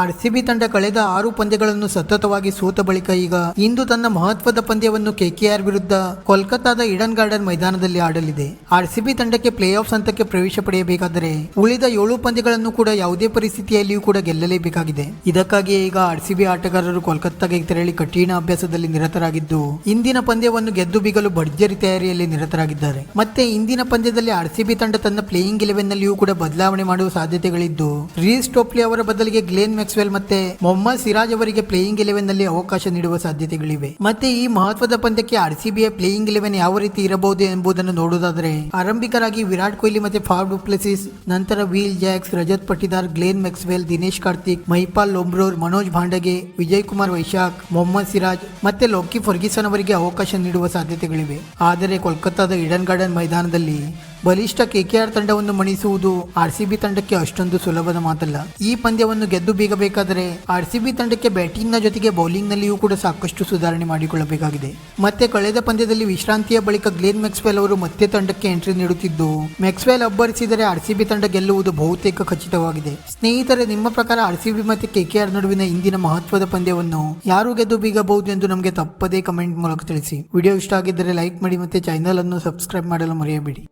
RCB ತಂಡ ಕಳೆದ ಆರು ಪಂದ್ಯಗಳನ್ನು ಸತತವಾಗಿ ಸೋತ ಬಳಿಕ ಈಗ ಇಂದು ತನ್ನ ಮಹತ್ವದ ಪಂದ್ಯವನ್ನು ಕೆಕೆಆರ್ ವಿರುದ್ಧ ಕೋಲ್ಕತ್ತಾದ ಇಡನ್ ಗಾರ್ಡನ್ ಮೈದಾನದಲ್ಲಿ ಆಡಲಿದೆ. ಆರ್ಸಿಬಿ ತಂಡಕ್ಕೆ ಪ್ಲೇ ಆಫ್ ಹಂತಕ್ಕೆ ಪ್ರವೇಶ ಪಡೆಯಬೇಕಾದರೆ ಉಳಿದ ಏಳು ಪಂದ್ಯಗಳನ್ನು ಕೂಡ ಯಾವುದೇ ಪರಿಸ್ಥಿತಿಯಲ್ಲಿಯೂ ಕೂಡ ಗೆಲ್ಲಲೇಬೇಕಾಗಿದೆ. ಇದಕ್ಕಾಗಿಯೇ ಈಗ ಆರ್ಸಿಬಿ ಆಟಗಾರರು ಕೋಲ್ಕತ್ತಾಗೆ ತೆರಳಿ ಕಠಿಣ ಅಭ್ಯಾಸದಲ್ಲಿ ನಿರತರಾಗಿದ್ದು, ಇಂದಿನ ಪಂದ್ಯವನ್ನು ಗೆದ್ದು ಬೀಗಲು ಭರ್ಜರಿ ತಯಾರಿಯಲ್ಲಿ ನಿರತರಾಗಿದ್ದಾರೆ. ಮತ್ತೆ ಇಂದಿನ ಪಂದ್ಯದಲ್ಲಿ ಆರ್ಸಿಬಿ ತಂಡ ತನ್ನ ಪ್ಲೇಯಿಂಗ್ ಇಲೆವೆನ್ ನಲ್ಲಿಯೂ ಕೂಡ ಬದಲಾವಣೆ ಮಾಡುವ ಸಾಧ್ಯತೆಗಳಿದ್ದು ರೀಸ್ ಟೋಪ್ಲಿ ಅವರ ಬದಲಿಗೆ ಗ್ಲೇನ್ ಮ್ಯಾಕ್ಸ್ವೆಲ್ ಮತ್ತೆ ಮೊಹಮ್ಮದ್ ಸಿರಾಜ್ ಅವರಿಗೆ ಪ್ಲೇಯಿಂಗ್ ಇಲೆವೆನ್ನಲ್ಲಿ ಅವಕಾಶ ನೀಡುವ ಸಾಧ್ಯತೆಗಳಿವೆ. ಮತ್ತೆ ಈ ಮಹತ್ವದ ಪಂದ್ಯಕ್ಕೆ ಆರ್ಸಿಬಿಯ ಪ್ಲೇಯಿಂಗ್ ಇಲೆವೆನ್ ಯಾವ ರೀತಿ ಇರಬಹುದು ಎಂಬುದನ್ನು ನೋಡುವುದಾದರೆ, ಆರಂಭಿಕರಾಗಿ ವಿರಾಟ್ ಕೊಹ್ಲಿ ಮತ್ತೆ ಫಾರ್ ಡುಪ್ಲೆಸಿಸ್, ನಂತರ Will Jacks, Rajat Patidar Glenn Maxwell, Dinesh Karthik, Mahipal Lomror Manoj Bhandage Vijay Kumar Vyshak, Mohammed Siraj ಮತ್ತೆ ಲೋಕಿ ಫರ್ಗಿಸನ್ ಅವರಿಗೆ ಅವಕಾಶ ನೀಡುವ ಸಾಧ್ಯತೆಗಳಿವೆ. ಆದರೆ ಕೋಲ್ಕತ್ತಾದ ಇಡನ್ ಗಾರ್ಡನ್ ಮೈದಾನದಲ್ಲಿ ಬಲಿಷ್ಠ ಕೆಕೆಆರ್ ತಂಡವನ್ನು ಮಣಿಸುವುದು ಆರ್ಸಿಬಿ ತಂಡಕ್ಕೆ ಅಷ್ಟೊಂದು ಸುಲಭದ ಮಾತಲ್ಲ. ಈ ಪಂದ್ಯವನ್ನು ಗೆದ್ದು ಬೀಗಬೇಕಾದರೆ ಆರ್ಸಿಬಿ ತಂಡಕ್ಕೆ ಬ್ಯಾಟಿಂಗ್ನ ಜೊತೆಗೆ ಬೌಲಿಂಗ್ ನಲ್ಲಿಯೂ ಕೂಡ ಸಾಕಷ್ಟು ಸುಧಾರಣೆ ಮಾಡಿಕೊಳ್ಳಬೇಕಾಗಿದೆ. ಮತ್ತೆ ಕಳೆದ ಪಂದ್ಯದಲ್ಲಿ ವಿಶ್ರಾಂತಿಯ ಬಳಿಕ ಗ್ಲೇನ್ ಮೆಕ್ಸ್ವೆಲ್ ಅವರು ಮತ್ತೆ ತಂಡಕ್ಕೆ ಎಂಟ್ರಿ ನೀಡುತ್ತಿದ್ದು ಮೆಕ್ಸ್ವೆಲ್ ಅಬ್ಬರಿಸಿದರೆ ಆರ್ಸಿಬಿ ತಂಡ ಗೆಲ್ಲುವುದು ಬಹುತೇಕ ಖಚಿತವಾಗಿದೆ. ಸ್ನೇಹಿತರೆ, ನಿಮ್ಮ ಪ್ರಕಾರ ಆರ್ಸಿಬಿ ಮತ್ತೆ ಕೆಕೆಆರ್ ನಡುವಿನ ಇಂದಿನ ಮಹತ್ವದ ಪಂದ್ಯವನ್ನು ಯಾರು ಗೆದ್ದು ಬೀಗಬಹುದು ಎಂದು ನಮಗೆ ತಪ್ಪದೇ ಕಮೆಂಟ್ ಮೂಲಕ ತಿಳಿಸಿ. ವಿಡಿಯೋ ಇಷ್ಟ ಆಗಿದ್ದರೆ ಲೈಕ್ ಮಾಡಿ ಮತ್ತೆ ಚಾನೆಲ್ ಅನ್ನು ಸಬ್ಸ್ಕ್ರೈಬ್ ಮಾಡಲು ಮರೆಯಬೇಡಿ.